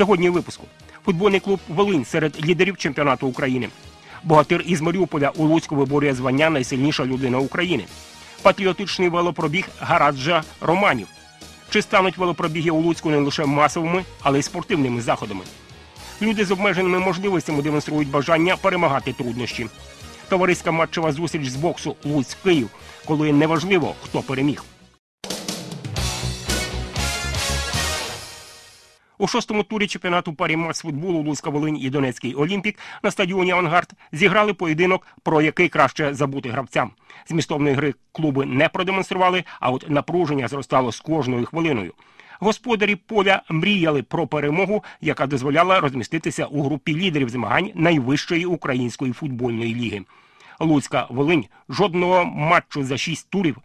Сьогодні у випуску футбольний клуб Волинь серед лідерів чемпіонату України. Богатир із Маріуполя у Луцьку виборює звання найсильніша людина України. Патріотичний велопробіг Гараджа Романів. Чи стануть велопробіги у Луцьку не лише масовими, але й спортивними заходами? Люди з обмеженими можливостями демонструють бажання перемагати труднощі. Товариська матчева зустріч з боксу Луцьк Київ, коли неважливо, хто переміг. У шостому турі чемпіонату парі з футболу Луцька Волинь і Донецький Олімпік на стадіоні Авангард зіграли поєдинок, про який краще забути гравцям. Змістовної гри клуби не продемонстрували, а от напруження зростало з кожною хвилиною. Господарі поля мріяли про перемогу, яка дозволяла розміститися у групі лідерів змагань найвищої української футбольної ліги. Луцька Волинь жодного матчу за шість турів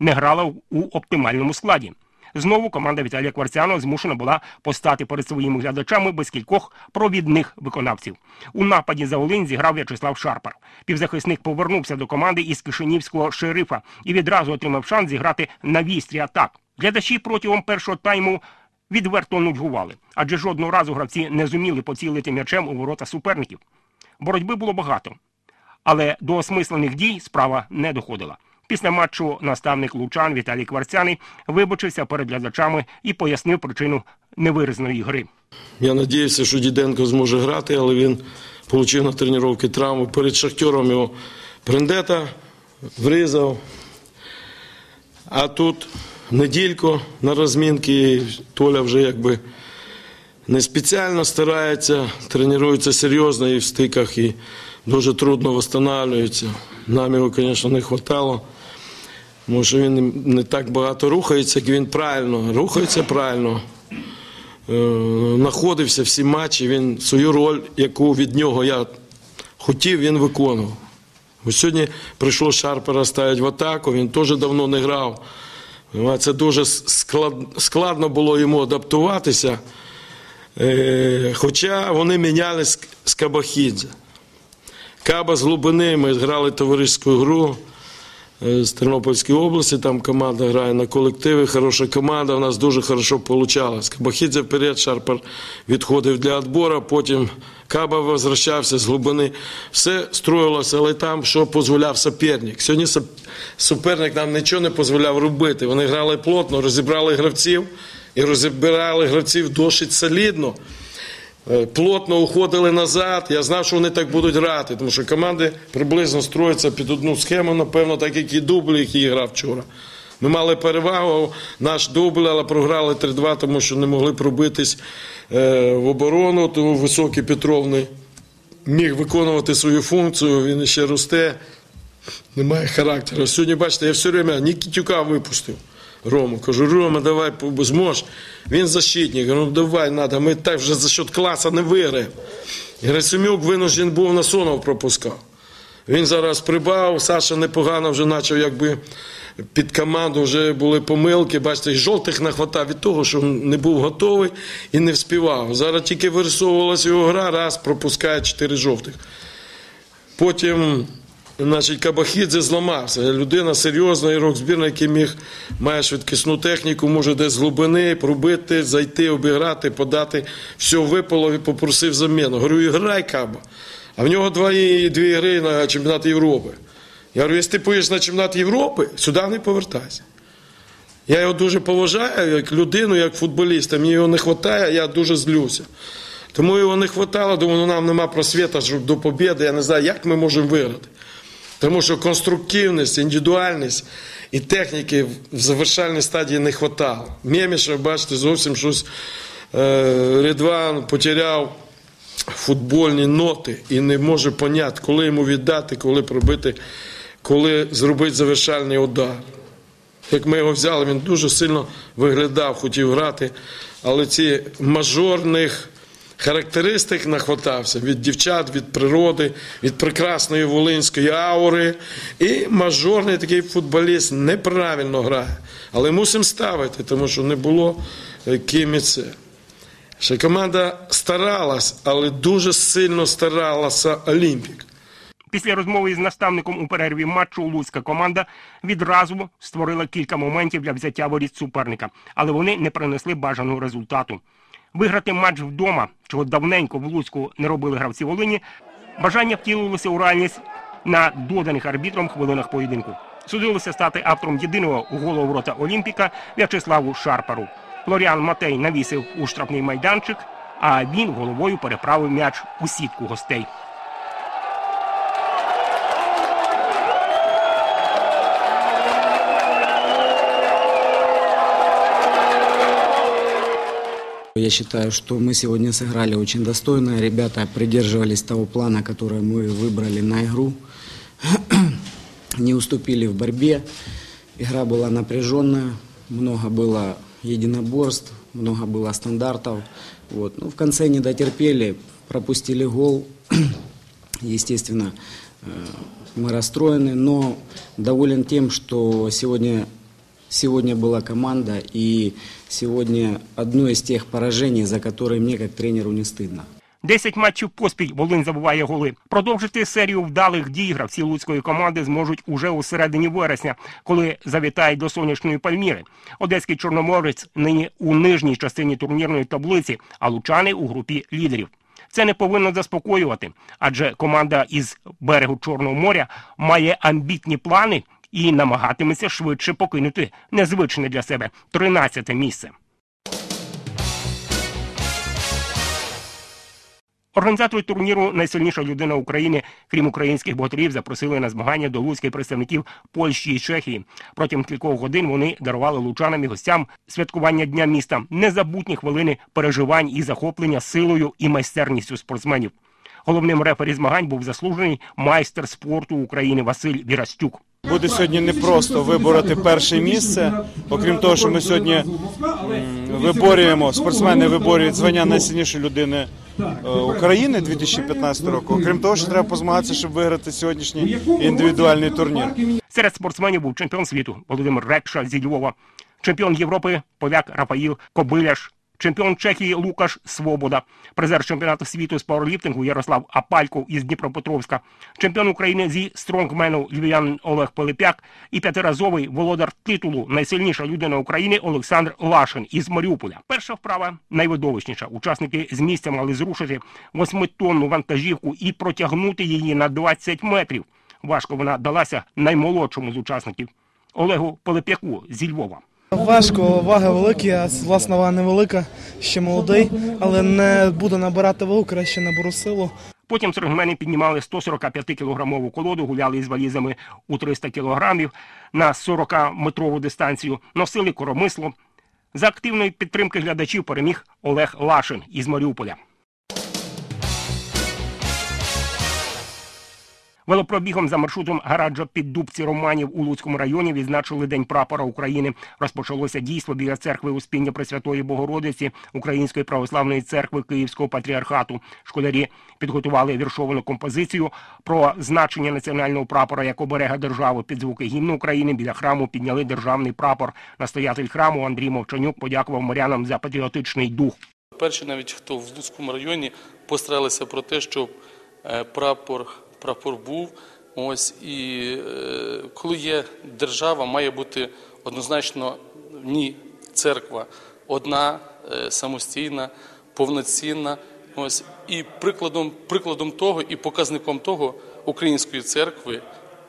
не грала у оптимальному складі. Знову команда Віталія Кварцяно змушена була постати перед своїми глядачами без кількох провідних виконавців. У нападі за Волинь зіграв В'ячеслав Шарпар. Півзахисник повернувся до команди із Кишинівського шерифа і відразу отримав шанс зіграти на вістрі атак. Глядачі протягом першого тайму відверто нудьгували, адже жодного разу гравці не зуміли поцілити м'ячем у ворота суперників. Боротьби було багато, але до осмислених дій справа не доходила. Після матчу наставник Лучан Віталій Кварцяний вибачився перед глядачами і пояснив причину невиразної гри. Я сподівався, що Діденко зможе грати, але він отримав на тренування травму. Перед шахтером його Брендета врізав. А тут неділько на розмінки Толя вже якби не спеціально старається, тренується серйозно і в стиках, і дуже трудно встановлюється. Нам його, звісно, не вистачало. Що він не так багато рухається, як він правильно рухається правильно. Знаходився всі матчі, він свою роль, яку від нього я хотів, він виконував. Ось Сьогодні прийшло Шарпера ставити в атаку, він теж давно не грав. Це дуже складно було йому адаптуватися. Хоча вони міняли з Кабахідзе. Каба з глибини, ми грали товариську гру з Тернопільської області, там команда грає на колективи, хороша команда, у нас дуже хорошо вийшло. Кабахідзе вперед, Шарпер відходив для відбору, потім Каба возвращався з глибини. Все строїлося, але там що дозволяв суперник. Сьогодні суперник нам нічого не дозволяв робити. Вони грали плотно, розібрали гравців і розібрали гравців досить солідно. Плотно уходили назад. Я знав, що вони так будуть грати, тому що команди приблизно строяться під одну схему, напевно, так як і дубль, який грав вчора. Ми мали перевагу, наш дубль, але програли 3-2, тому що не могли пробитись в оборону, тому високий Петров не міг виконувати свою функцію, він ще росте, немає характеру. Сьогодні, бачите, я все время Нікітюка випустив. Рому. Кажу, Рома, давай зможеш. Він защитник. Ну давай, треба, ми так вже за счет класу не виграємо. Герасимюк винужден був на Сонов пропускав. Він зараз прибав, Саша непогано вже почав якби під команду вже були помилки. Бачите, і жовтих нахватав від того, що не був готовий і не вспівав. Зараз тільки вирисовувалася його гра, раз пропускає чотири жовтих. Потім Значить, Кабахідзе зламався. Людина серйозна, ігрок збірна, який міг має швидкісну техніку, може десь з глибини пробити, зайти, обіграти, подати. Все випало і попросив заміну. Говорю, іграй Каба. А в нього дві, дві гри на чемпіонат Європи. Я говорю, якщо ти поїдеш на чемпіонат Європи, сюди не повертайся. Я його дуже поважаю як людину, як футболіста. Мені його не вистачає, я дуже злюся. Тому його не вистачало, думаю, ну нам нема просвіта до побіди. Я не знаю, як ми можемо виграти. Тому що конструктивність, індивідуальність і техніки в завершальній стадії не вистачало. Мєміша, бачите, зовсім щось е, Рідван потеряв футбольні ноти і не може поняти, коли йому віддати, коли пробити, коли зробити завершальний удар. Як ми його взяли, він дуже сильно виглядав, хотів грати, але ці мажорних характеристик нахватався від дівчат, від природи, від прекрасної волинської аури. І мажорний такий футболіст неправильно грає. Але мусимо ставити, тому що не було ким і це. Ще команда старалась, але дуже сильно старалася Олімпік. Після розмови із наставником у перерві матчу Луцька команда відразу створила кілька моментів для взяття воріт суперника, але вони не принесли бажаного результату. Виграти матч вдома, чого давненько в Луцьку не робили гравці Волині, бажання втілилося у реальність на доданих арбітром хвилинах поєдинку. Судилося стати автором єдиного у ворота Олімпіка В'ячеславу Шарпару. Флоріан Матей навісив у штрафний майданчик, а він головою переправив м'яч у сітку гостей. Я считаю, что мы сегодня сыграли очень достойно. Ребята придерживались того плана, который мы выбрали на игру. Не уступили в борьбе. Игра была напряженная, много было единоборств, много было стандартов. Вот. Ну, в конце не дотерпели, пропустили гол. Естественно, э, мы расстроены, но доволен тем, что сегодня Сегодня была команда, и сегодня одно из тех поражений, за которые мне как тренеру не стыдно. Десять матчів поспіль Волинь забуває голи. Продовжити серію вдалих дій гравці луцької команди зможуть уже у середині вересня, коли завітають до сонячної Пальміри. Одеський чорноморець нині у нижній частині турнірної таблиці, а лучани у групі лідерів. Це не повинно заспокоювати, адже команда із берегу Чорного моря має амбітні плани і намагатиметься швидше покинути незвичне для себе 13 місце. Організатори турніру найсильніша людина України, крім українських богатирів, запросили на змагання до луцьких представників Польщі і Чехії. Протягом кількох годин вони дарували лучанам і гостям святкування дня міста незабутні хвилини переживань і захоплення силою і майстерністю спортсменів. Головним рефері змагань був заслужений майстер спорту України Василь Вірастюк. Буде сьогодні не просто вибороти перше місце. Окрім того, що ми сьогодні виборюємо, спортсмени виборюють звання найсильнішої людини е, України 2015 року. Окрім того, що треба позмагатися, щоб виграти сьогоднішній індивідуальний турнір. Серед спортсменів був чемпіон світу Володимир Рекша зі Львова, чемпіон Європи поляк Рафаїл Кобиляш, чемпіон Чехії Лукаш Свобода, призер чемпіонату світу з пауерліфтингу Ярослав Апальков із Дніпропетровська, чемпіон України зі стронгмену львів'янин Олег Пилипяк і п'ятиразовий володар титулу найсильніша людина України Олександр Лашин із Маріуполя. Перша вправа найвидовищніша. Учасники з місця мали зрушити восьмитонну вантажівку і протягнути її на 20 метрів. Важко вона далася наймолодшому з учасників Олегу Пилипяку зі Львова. Важко, вага великі, а власна вага невелика, ще молодий, але не буду набирати вагу, краще наберу силу. Потім стронгмени піднімали 145-кілограмову колоду, гуляли із валізами у 300 кілограмів на 40-метрову дистанцію, носили коромисло. За активної підтримки глядачів переміг Олег Лашин із Маріуполя. Велопробігом за маршрутом Гараджа під Дубці Романів у Луцькому районі відзначили День прапора України. Розпочалося дійство біля церкви Успіння Пресвятої Богородиці Української православної церкви Київського патріархату. Школярі підготували віршовану композицію про значення національного прапора як оберега держави під звуки гімну України. Біля храму підняли державний прапор. Настоятель храму Андрій Мовчанюк подякував морянам за патріотичний дух. Перші навіть хто в Луцькому районі постаралися про те, щоб е, прапор, прапор був. Ось і е, коли є держава, має бути однозначно в ній церква одна, е, самостійна, повноцінна. Ось і прикладом, прикладом того і показником того української церкви,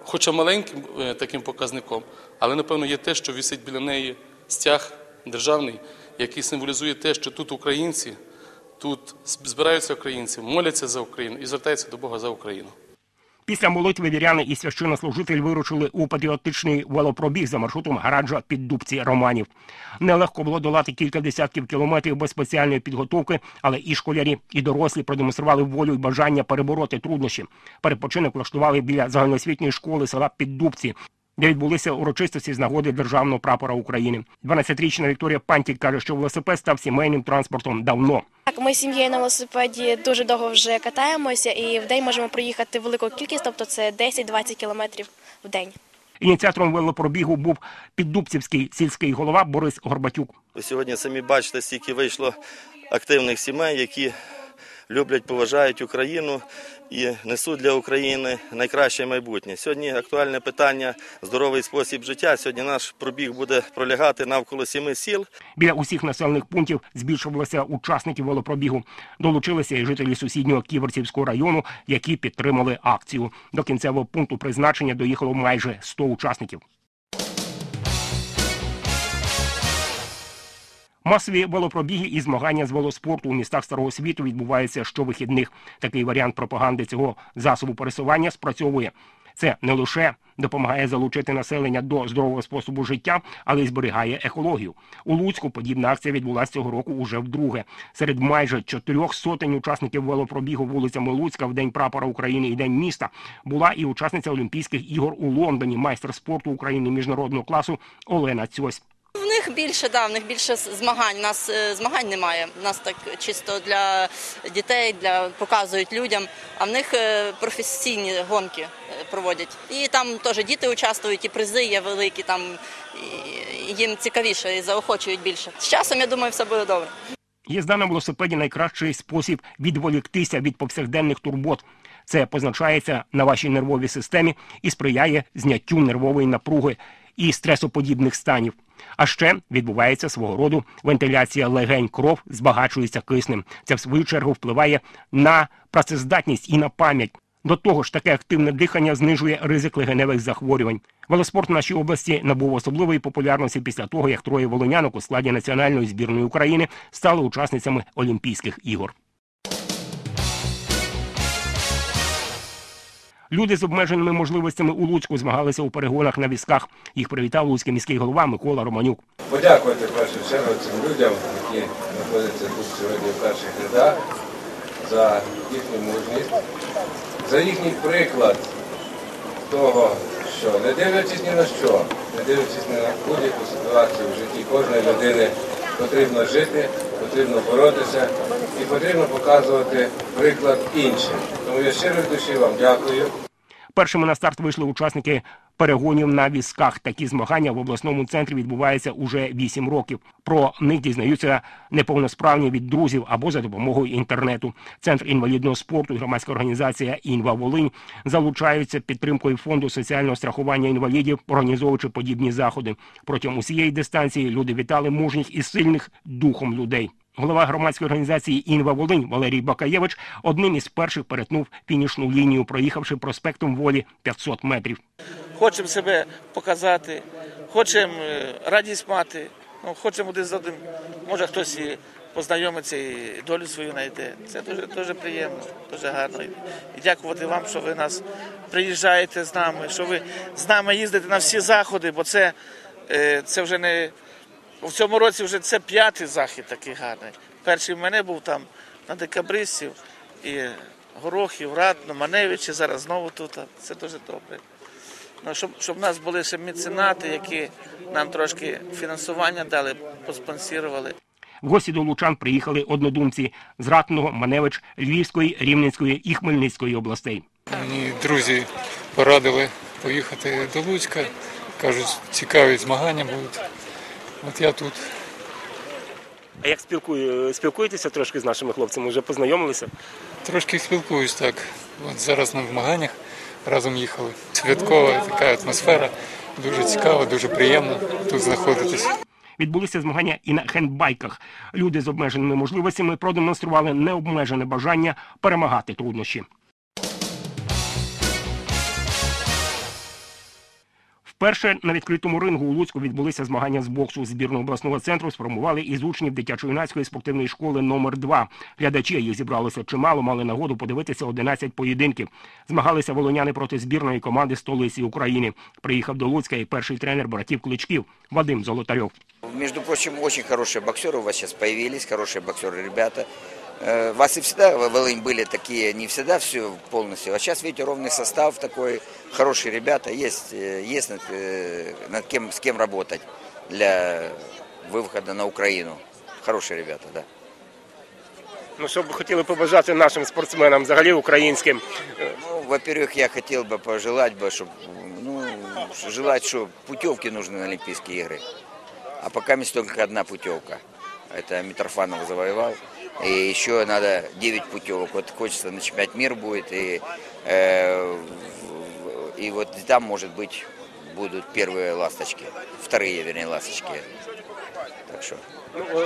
хоча маленьким е, таким показником, але напевно є те, що висить біля неї стяг державний, який символізує те, що тут українці, тут збираються українці, моляться за Україну і звертаються до Бога за Україну. Після молитви віряни і священнослужитель вирушили у патріотичний велопробіг за маршрутом гараджа під Дубці Романів. Нелегко було долати кілька десятків кілометрів без спеціальної підготовки, але і школярі, і дорослі продемонстрували волю і бажання перебороти труднощі. Перепочинок влаштували біля загальноосвітньої школи села Піддубці, де відбулися урочистості з нагоди державного прапора України. 12-річна Вікторія Пантік каже, що велосипед став сімейним транспортом давно. Так, ми з сім'єю на велосипеді дуже довго вже катаємося, і в день можемо проїхати велику кількість, тобто це 10-20 кілометрів в день. Ініціатором велопробігу був піддубцівський сільський голова Борис Горбатюк. Ви сьогодні самі бачите, скільки вийшло активних сімей, які люблять, поважають Україну і несуть для України найкраще майбутнє. Сьогодні актуальне питання здоровий спосіб життя. Сьогодні наш пробіг буде пролягати навколо сіми сіл. Біля усіх населених пунктів збільшувалося учасників велопробігу. Долучилися і жителі сусіднього Ківерцівського району, які підтримали акцію. До кінцевого пункту призначення доїхало майже 100 учасників. Масові велопробіги і змагання з велоспорту у містах старого світу відбуваються щовихідних. Такий варіант пропаганди цього засобу пересування спрацьовує. Це не лише допомагає залучити населення до здорового способу життя, але й зберігає екологію. У Луцьку подібна акція відбулася цього року уже вдруге. Серед майже чотирьох сотень учасників велопробігу вулицями Луцька в День прапора України і День міста була і учасниця Олімпійських ігор у Лондоні, майстер спорту України міжнародного класу Олена Цьось. Них більше, да, в них більше змагань. У нас е, змагань немає. У нас так чисто для дітей, для показують людям. А в них е, професійні гонки е, проводять. І там теж діти участвують, і призи є великі. Там і їм цікавіше і заохочують більше. З часом я думаю, все буде добре. Їзда на велосипеді найкращий спосіб відволіктися від повсякденних турбот. Це позначається на вашій нервовій системі і сприяє зняттю нервової напруги і стресоподібних станів. А ще відбувається свого роду вентиляція легень, кров збагачується киснем. Це в свою чергу впливає на працездатність і на пам'ять. До того ж, таке активне дихання знижує ризик легеневих захворювань. Велоспорт в нашій області набув особливої популярності після того, як троє волонянок у складі національної збірної України стали учасницями Олімпійських ігор. Люди з обмеженими можливостями у Луцьку змагалися у перегонах на візках. Їх привітав луцький міський голова Микола Романюк. подякувати першу чергу цим людям, які знаходяться тут сьогодні в перших рядах, за їхню мужність, за їхній приклад того, що не дивлячись ні на що, не дивлячись ні на будь-яку ситуацію в житті кожної людини, потрібно жити, потрібно боротися і потрібно показувати приклад іншим. Тому я щиро від душі вам дякую. Першими на старт вийшли учасники перегонів на візках. Такі змагання в обласному центрі відбуваються уже 8 років. Про них дізнаються неповносправні від друзів або за допомогою інтернету. Центр інвалідного спорту і громадська організація Інва Волинь залучаються підтримкою фонду соціального страхування інвалідів, організовуючи подібні заходи. Протягом усієї дистанції люди вітали мужніх і сильних духом людей. Голова громадської організації Інва Волинь Валерій Бакаєвич одним із перших перетнув фінішну лінію, проїхавши проспектом волі 500 метрів. Хочемо себе показати, хочемо е, радість мати, ну, хочемо один з одним, може хтось і познайомиться і долю свою знайде. Це дуже, дуже приємно, дуже гарно. І дякувати вам, що ви нас приїжджаєте з нами, що ви з нами їздите на всі заходи, бо це, е, це вже не в цьому році вже це п'ятий захід такий гарний. Перший в мене був там на декабристів і Горохів, Ратно, Маневичі, зараз знову тут. Це дуже добре. Ну, щоб, щоб в нас були ще меценати, які нам трошки фінансування дали, поспонсірували. В гості до Лучан приїхали однодумці з Ратного, Маневич, Львівської, Рівненської і Хмельницької областей. Мені друзі порадили поїхати до Луцька. Кажуть, цікаві змагання будуть. От я тут. А як спілкую, спілкуєтеся трошки з нашими хлопцями? Вже познайомилися? Трошки спілкуюсь так. От зараз на змаганнях разом їхали. Святкова така атмосфера. Дуже цікаво, дуже приємно тут знаходитись. Відбулися змагання і на хендбайках. Люди з обмеженими можливостями продемонстрували необмежене бажання перемагати труднощі. Вперше на відкритому рингу у Луцьку відбулися змагання з боксу. Збірну обласного центру сформували із учнів дитячо-юнацької спортивної школи номер 2 Глядачі їх зібралося чимало, мали нагоду подивитися 11 поєдинків. Змагалися волоняни проти збірної команди столиці України. Приїхав до Луцька і перший тренер братів Кличків Вадим Золотарьов. Между прочим, очень хорошие боксеры у вас сейчас появились, хорошие боксеры ребята. Э, Вас и всегда, в Волынь, были такие, не всегда все полностью, а сейчас, видите, ровный состав такой, хорошие ребята, есть, э, есть над, э, над кем, с кем работать для выхода на Украину. Хорошие ребята, да. Ну що б хотіли побажати нашим спортсменам, взагалі українським. Ну, во-первых, я хотел бы пожелать бы, чтобы, ну, желать, что путевки нужны на Олимпийские игры. А пока есть только одна путевка. Это Митрофанов завоевал. И еще надо 9 путевок. Вот хочется на чемпионат мир будет. И, э, и вот там, может быть, будут первые ласточки. Вторые, вернее, ласточки. Так что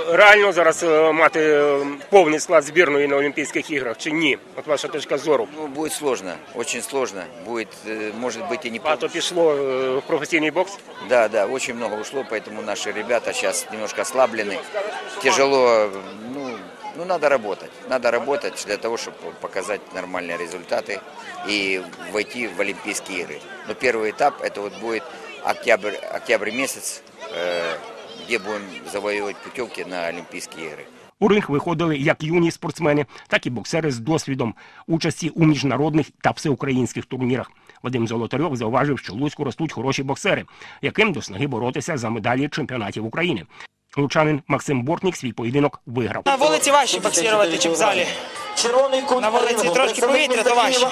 реально зараз е, мати е, повний склад збірної на Олімпійських іграх чи ні? От ваша точка зору. ну, будет сложно, очень сложно. Будет, э, может быть, и не Багато пішло е, в професійний бокс. Да, да, очень много ушло, поэтому наши ребята сейчас немножко ослаблены. Тяжело, ну, ну надо работать. Надо работать для того, чтобы показать нормальные результаты и войти в Олимпийские игры. Но первый этап это вот будет октябрь, октябрь месяц, э, где будем завоевывать путевки на Олимпийские игры. У ринг виходили як юні спортсмени, так і боксери з досвідом участі у міжнародних та всеукраїнських турнірах. Вадим Золотарьов зауважив, що Луцьку ростуть хороші боксери, яким до снаги боротися за медалі чемпіонатів України. Лучанин Максим Бортнік свій поєдинок виграв. На вулиці важче боксувати, ніж в залі. На вулиці трошки повітря, то важче.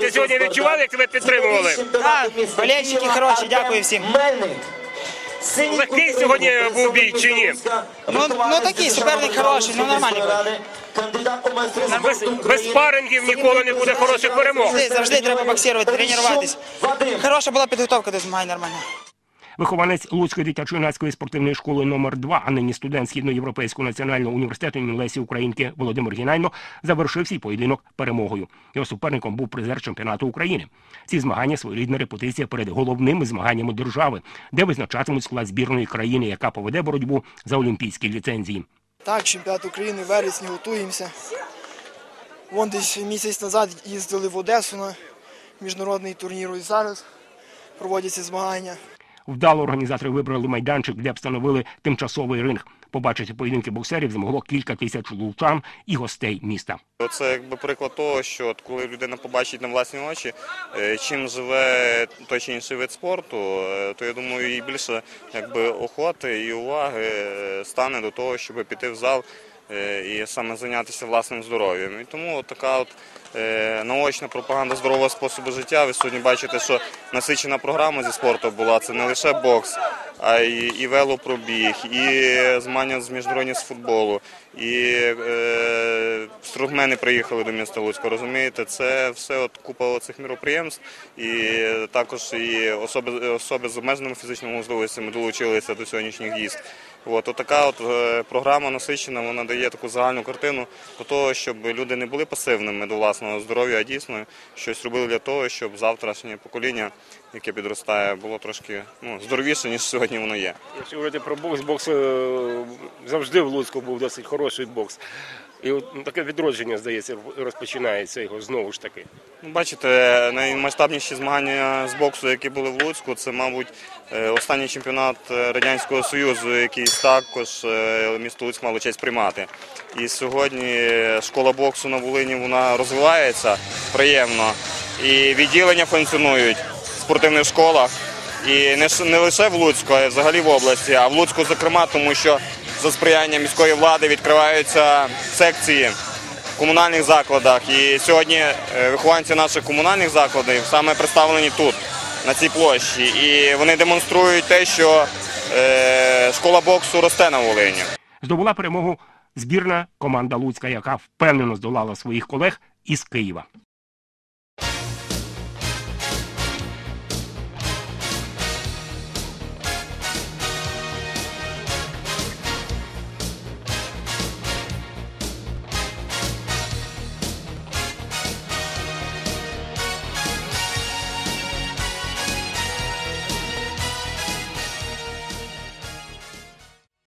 Ти сьогодні відчував, як тебе підтримували? Так, болельщики хороші, дякую всім. Легкий сьогодні був бій чи ні? Ну, ну такий суперник хороший, ну нормальний. Без, без спарингів ніколи не буде хороших перемог. Завжди, завжди треба боксувати, тренуватись. Хороша була підготовка до змагань нормальна. Вихованець Луцької дитячо-юнацької спортивної школи номер 2 а нині студент Східноєвропейського національного університету імені Лесі Українки Володимир Гінайно завершив свій поєдинок перемогою. Його суперником був призер чемпіонату України. Ці змагання своєрідна репутиція перед головними змаганнями держави, де визначатимуть склад збірної країни, яка поведе боротьбу за олімпійські ліцензії. Так, чемпіонат України вересні готуємося. Вон десь місяць назад їздили в Одесу на міжнародний турнір і зараз проводяться змагання. Вдало організатори вибрали майданчик, де встановили тимчасовий ринг. Побачити поєдинки боксерів змогло кілька тисяч лучан і гостей міста. Це якби приклад того, що от коли людина побачить на власні очі, е, чим живе той чи інший вид спорту, е, то я думаю, і більше якби охоти і уваги е, стане до того, щоб піти в зал і саме зайнятися власним здоров'ям. І тому така от е, наочна пропаганда здорового способу життя. Ви сьогодні бачите, що насичена програма зі спорту була. Це не лише бокс, а й і велопробіг, і змагання з міжнародні з футболу, і е, стругмени приїхали до міста Луцька. Розумієте, це все от купа цих міроприємств, і також і особи, особи з обмеженими фізичними можливостями долучилися до сьогоднішніх дійств. От, от така от е, програма насичена, вона дає таку загальну картину до того, щоб люди не були пасивними до власного здоров'я, а дійсно щось робили для того, щоб завтрашнє покоління, яке підростає, було трошки ну, здоровіше, ніж сьогодні воно є. Якщо говорити про бокс, бокс е, завжди в Луцьку був досить хороший бокс. І от ну, таке відродження, здається, розпочинається його знову ж таки. Ну, Бачите, наймасштабніші змагання з боксу, які були в Луцьку, це, мабуть, е, останній чемпіонат е, Радянського Союзу, який також е, місто Луцьк мало честь приймати. І сьогодні школа боксу на Волині вона розвивається приємно. І відділення функціонують в спортивних школах. І не лише в Луцьку, а й взагалі в області, а в Луцьку, зокрема, тому що за сприяння міської влади відкриваються секції в комунальних закладах. І сьогодні е, вихованці наших комунальних закладів саме представлені тут, на цій площі. І вони демонструють те, що е, школа боксу росте на Волині. Здобула перемогу збірна команда Луцька, яка впевнено здолала своїх колег із Києва.